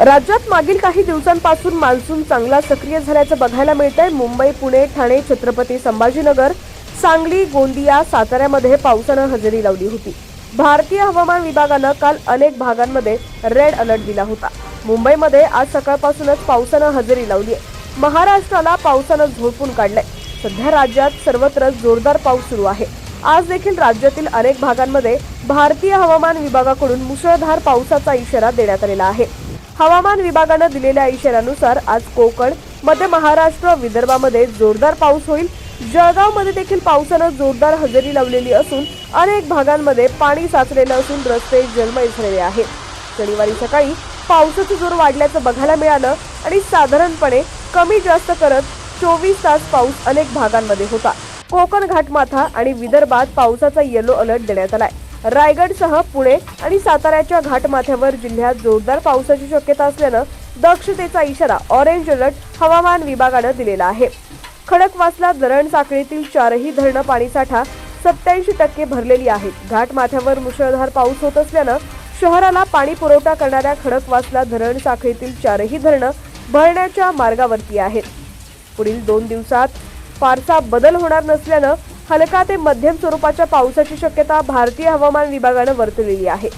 राज्यात मागील काही दिवसांपासून मान्सून चांगला सक्रिय झाल्याचं बघायला मिळतंय. मुंबई पुणे ठाणे छत्रपती संभाजीनगर सांगली गोंदिया साताऱ्यामध्ये पावसानं हजेरी लावली होती. भारतीय हवामान विभागानं काल अनेक भागांमध्ये रेड अलर्ट दिला होता. मुंबईमध्ये आज सकाळपासूनच पावसानं हजेरी लावली आहे. महाराष्ट्राला पावसानं झोडपून काढलंय. सध्या राज्यात सर्वत्र जोरदार पाऊस सुरू आहे. आज देखील राज्यातील अनेक भागांमध्ये भारतीय हवामान विभागाकडून मुसळधार पावसाचा इशारा देण्यात आलेला आहे. हवामान विभागानं दिलेल्या इशाऱ्यानुसार आज कोकण मध्य महाराष्ट्र विदर्भामध्ये जोरदार पाऊस होईल. जळगावमध्ये देखील पावसानं जोरदार हजेरी लावलेली असून अनेक भागांमध्ये पाणी साचलेलं असून रस्ते जलमय झालेले आहेत. शनिवारी सकाळी पावसाचं जोर वाढल्याचं बघायला मिळालं आणि साधारणपणे कमी जास्त करत चोवीस तास पाऊस अनेक भागांमध्ये होता. कोकण घाटमाथा आणि विदर्भात पावसाचा येलो अलर्ट देण्यात आलाय. रायगडसह पुणे आणि साताऱ्याच्या घाटमाथ्यावर जिल्ह्यात जोरदार पावसाची शक्यता असल्यानं दक्षतेचा इशारा ऑरेंज अलर्ट हवामान विभागानं दिलेला आहे. खडकवासला धरण साखळीतील चारही धरणं पाणीसाठा सत्याऐंशी टक्के भरलेली आहेत. घाटमाथ्यावर मुसळधार पाऊस होत असल्यानं शहराला पाणी पुरवठा करणाऱ्या खडकवासला धरण साखळीतील चारही धरणं भरण्याच्या मार्गावरती आहेत. पुढील दोन दिवसात फारसा बदल होणार नसल्यानं हलका ते मध्यम स्वरूपाच्या पावसाची शक्यता भारतीय हवामान विभागानं वर्तवलेली आहे.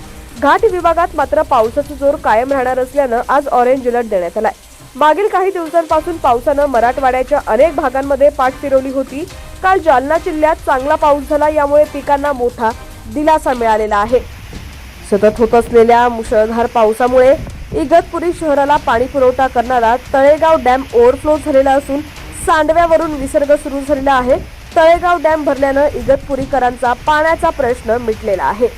घाट विभागात मात्र पावसाचा जोर कायम राहणार असल्यानं आज ऑरेंज अलर्ट देण्यात आलाय. मागील काही दिवसांपासून पावसानं मराठवाड्याच्या अनेक भागांमध्ये पाठ फिरवली होती. काल जालना जिल्ह्यात चांगला पाऊस झाला यामुळे पिकांना मोठा दिलासा मिळालेला आहे. सतत होत असलेल्या मुसळधार पावसामुळे इगतपुरी शहराला पाणी पुरवठा करणारा तळेगाव डॅम ओव्हरफ्लो झालेला असून सांडव्यावरून विसर्ग सुरू झालेला आहे. तळेगाव डॅम भरल्यानं इगतपुरीकरांचा पाण्याचा प्रश्न मिटलेला आहे.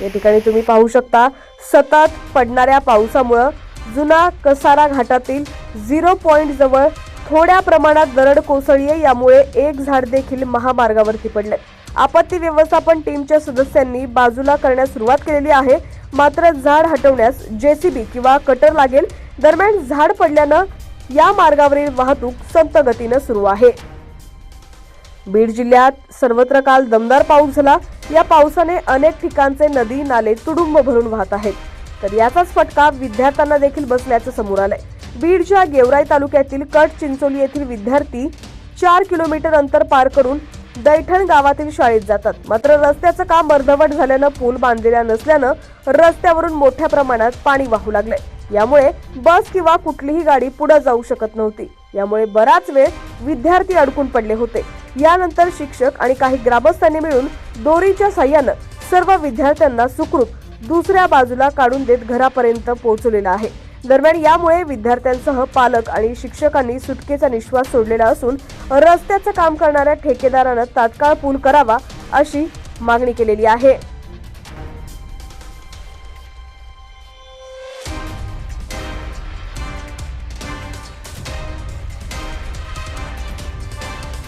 या ठिकाणी तुम्ही पाहू शकता सतत पडणाऱ्या पावसामुळं जुना कसारा घाटातील झिरो पॉईंट जवळ थोड्या प्रमाणात दरड कोसळली आहे. यामुळे एक झाड देखील महामार्गावरती पडले आपत्ती व्यवस्थापन टीमच्या सदस्यांनी बाजूला करण्यास सुरुवात केलेली आहे. मात्र झाड हटवण्यास जेसीबी किंवा कटर लागेल. दरम्यान झाड पडल्यानं या मार्गावरील वाहतूक संत गतीनं सुरू आहे. बीड जिल्ह्यात सर्वत्र काल दमदार पाऊस झाला. या पावसाने अनेक ठिकाणचे नदी नाले तुडुंब भरून वाहत आहेत. तर याचाच फटका विद्यार्थ्यांना देखील बसल्याचं समोर आलंय. बीडच्या गेवराई तालुक्यातील कट चिंचोली येथील विद्यार्थी चार किलोमीटर अंतर पार करून दैठण गावातील शाळेत जातात. मात्र रस्त्याचं काम अर्धवट झाल्यानं पूल बांधलेला नसल्यानं रस्त्यावरून मोठ्या प्रमाणात पाणी वाहू लागले यामुळे बस किंवा कुठलीही गाडी पुढे जाऊ शकत नव्हती. यामुळे बराच वेळ विद्यार्थी अडकून पडले होते. यानंतर शिक्षक आणि काही ग्रामस्थांनी मिळून दोरीच्या साह्यानं सर्व विद्यार्थ्यांना सुखरूप दुसऱ्या बाजूला काढून देत घरापर्यंत पोहोचवलेला आहे. दरम्यान यामुळे विद्यार्थ्यांसह पालक आणि शिक्षकांनी सुटकेचा निश्वास सोडलेला असून रस्त्याचं काम करणाऱ्या ठेकेदारानं तात्काळ पूल करावा अशी मागणी केलेली आहे.